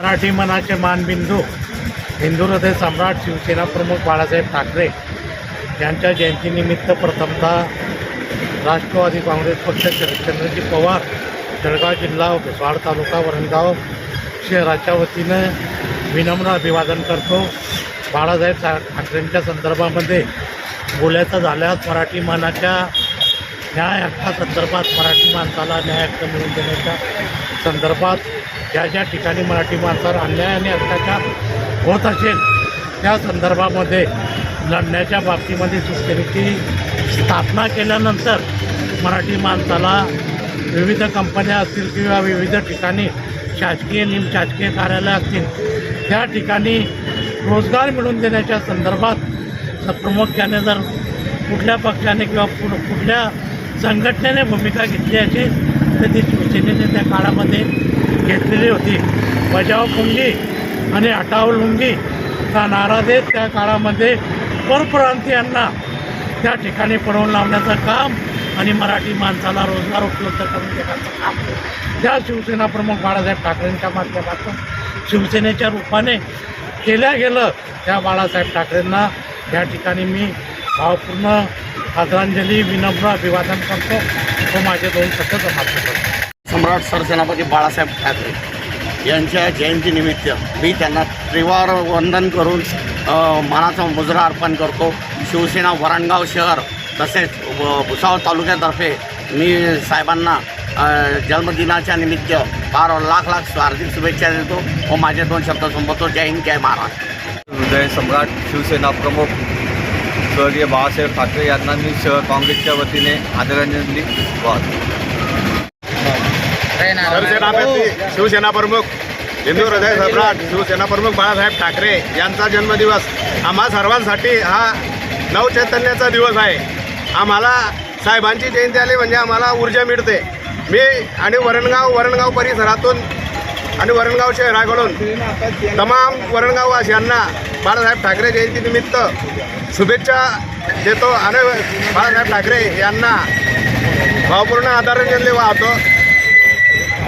मराठी मनाचे मानबिंदू हिंदू हृदय सम्राट शिवसेना प्रमुख बाळासाहेब ठाकरे यांच्या जयंतीनिमित्त प्रथमतः राष्ट्रवादी काँग्रेस पक्ष शरदचंद्रजी पवार जळगाव जिल्हा स्वाड तालुका वरणगाव शहराच्या वतीनं विनम्र अभिवादन करतो. बाळासाहेब सा- ठाकरेंच्या संदर्भामध्ये बोलायचं झाल्यास मराठी मानाच्या न्याय हक्कासंदर्भात मराठी माणसाला न्याय हक्क मिळवून देण्याच्या संदर्भात ज्या ज्या ठिकाणी मराठी माणसावर अन्याय आणि अत्याचार होत असेल त्या संदर्भामध्ये लढण्याच्या बाबतीमध्ये शिवसेनेची स्थापना केल्यानंतर मराठी माणसाला विविध कंपन्या असतील किंवा विविध ठिकाणी शासकीय निमशासकीय कार्यालय असतील त्या ठिकाणी रोजगार मिळवून देण्याच्या संदर्भात प्रामुख्याने जर कुठल्या पक्षाने किंवा कुठल्या संघटनेने भूमिका घेतली असेल तर ती शिवसेनेने त्या काळामध्ये घेतलेली होती. बजाव पुंगी आणि हटाव लुंगी हा नारा देत त्या काळामध्ये परप्रांतीयांना त्या ठिकाणी पडवून लावण्याचं काम आणि मराठी माणसाला रोजगार उपलब्ध करून देण्याचं काम त्या शिवसेना प्रमुख बाळासाहेब ठाकरेंच्या माध्यमातून शिवसेनेच्या रूपाने केल्या गेलं त्या बाळासाहेब ठाकरेंना या ठिकाणी मी भावपूर्ण आदरांजली विनम्र अभिवादन करतो. व माझे दोन शब्द समाप्त करतो. सम्राट सरसेनापती बाळासाहेब ठाकरे यांच्या जयंतीनिमित्त मी त्यांना त्रिवार वंदन करून मनाचा मानाचा मुजरा अर्पण करतो. शिवसेना वरणगाव शहर तसेच भुसावळ तालुक्यातर्फे मी साहेबांना जन्मदिनाच्या निमित्त फार लाख लाख हार्दिक शुभेच्छा देतो व माझे दोन शब्द संपवतो. जय हिंद जय महाराष्ट्र. हृदय सम्राट शिवसेना प्रमुख स्वर्गीय बाळासाहेब ठाकरे यांना मी शहर काँग्रेसच्या वतीने आदरांजली वाहतो. सरसेनापती शिवसेना प्रमुख हिंदू हृदय सम्राट शिवसेना प्रमुख बाळासाहेब ठाकरे यांचा जन्मदिवस. आम्हा सर्वांसाठी हा नवचैतन्याचा दिवस आहे. आम्हाला साहेबांची जयंती आली म्हणजे आम्हाला ऊर्जा मिळते. मी आणि वरणगाव वरणगाव परिसरातून आणि वरणगाव शहराकडून तमाम वरणगाववासियांना बाळासाहेब ठाकरे जयंतीनिमित्त शुभेच्छा देतो आणि बाळासाहेब ठाकरे यांना भावपूर्ण आदरांजली वाहतो.